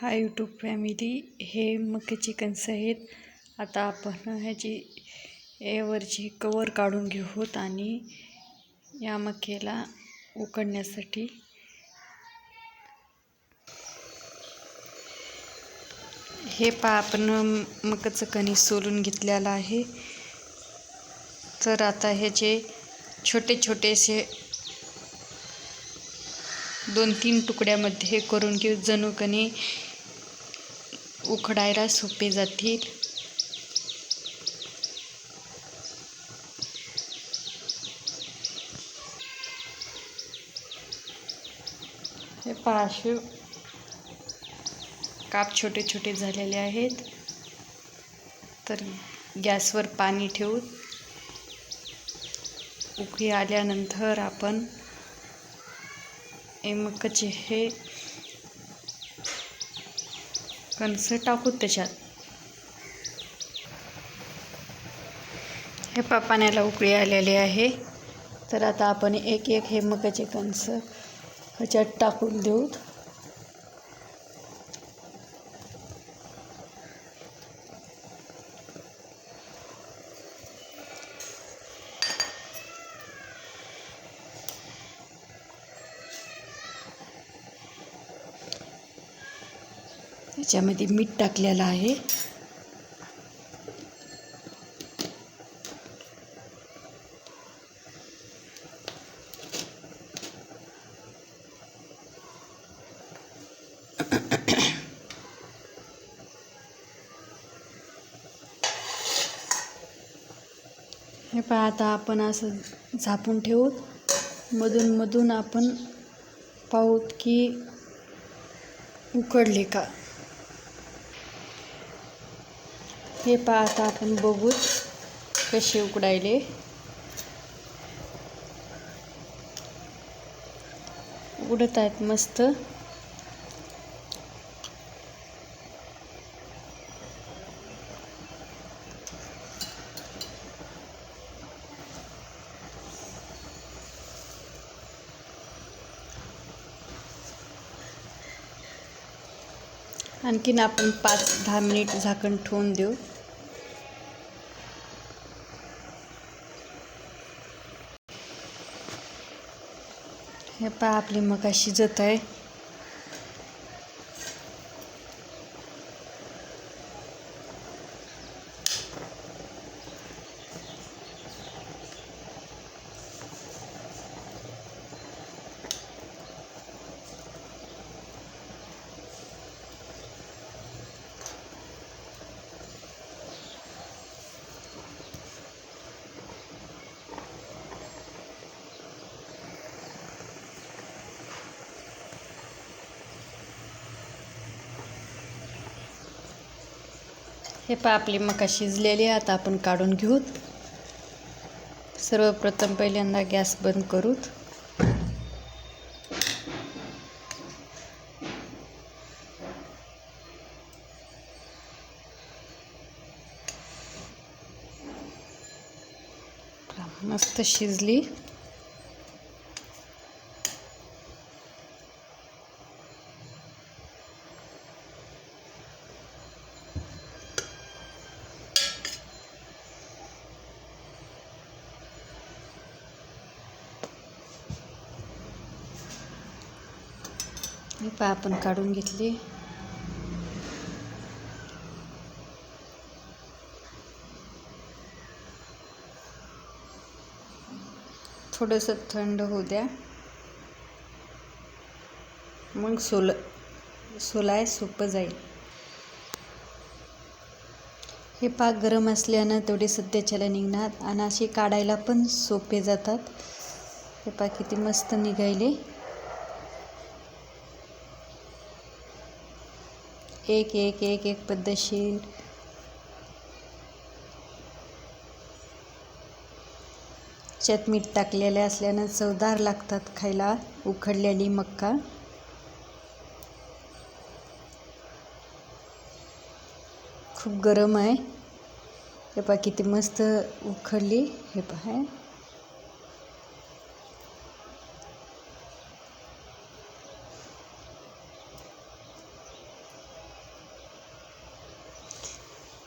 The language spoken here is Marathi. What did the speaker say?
हाय यूट्यूब फॅमिली हे मक्याची कणसं आहेत आता आपण ह्याची यावरची कवर काढून घेऊत आणि या मक्याला उकडण्यासाठी. हे पा आपण मकाचं कणी सोलून घेतलेलं आहे. तर आता ह्याचे छोटे छोटेसे दोन तीन तुकड्यामध्ये हे करून घेऊ. जणू कणी उखडायला सोपे जातील. हे पहाशे काप छोटे छोटे झालेले आहेत. तर गॅसवर पाणी ठेवून उकळी आल्यानंतर आपण एमकचे हे कणसं टाकू त्याच्यात. हे पा पाण्याला उकळी आलेली आहे. तर आता आपण एक एक हे मकाचे कणसं ह्याच्यात टाकून देऊत त्याच्यामध्ये मीठ टाकलेलं आहे. हे पहा आता आपण असं झापून ठेवूत मधून मधून आपण पाहूत की उकडले का. हे पहा आता आपण बघूच कसे उकडायले. उडत आहेत मस्त. आणखीन आपण पाच दहा मिनिट झाकण ठेवून देऊ. हे पहा आपली मका शिजत आहे. हे पहा आपली मका शिजलेली आहे. आता आपण काढून घेऊत. सर्वप्रथम पहिल्यांदा गॅस बंद करूत. मस्त शिजली. हे पा पण काढून घेतली. थोडंसं थंड होऊ द्या. मग सोल सोलाय सोपं जाईल. हे पाक गरम असल्यानं तेवढे सध्याच्याला निघणार. आणि असे काढायला पण सोपे जातात. हे पाक किती मस्त निघायले. एक एक एक एक पद्धतशीर. चटमीठ मीठ टाकलेले असल्यानं चवदार लागतात खायला उखडलेली मक्का. खूप गरम आहे. हे पहा किती मस्त उखडली हे पहा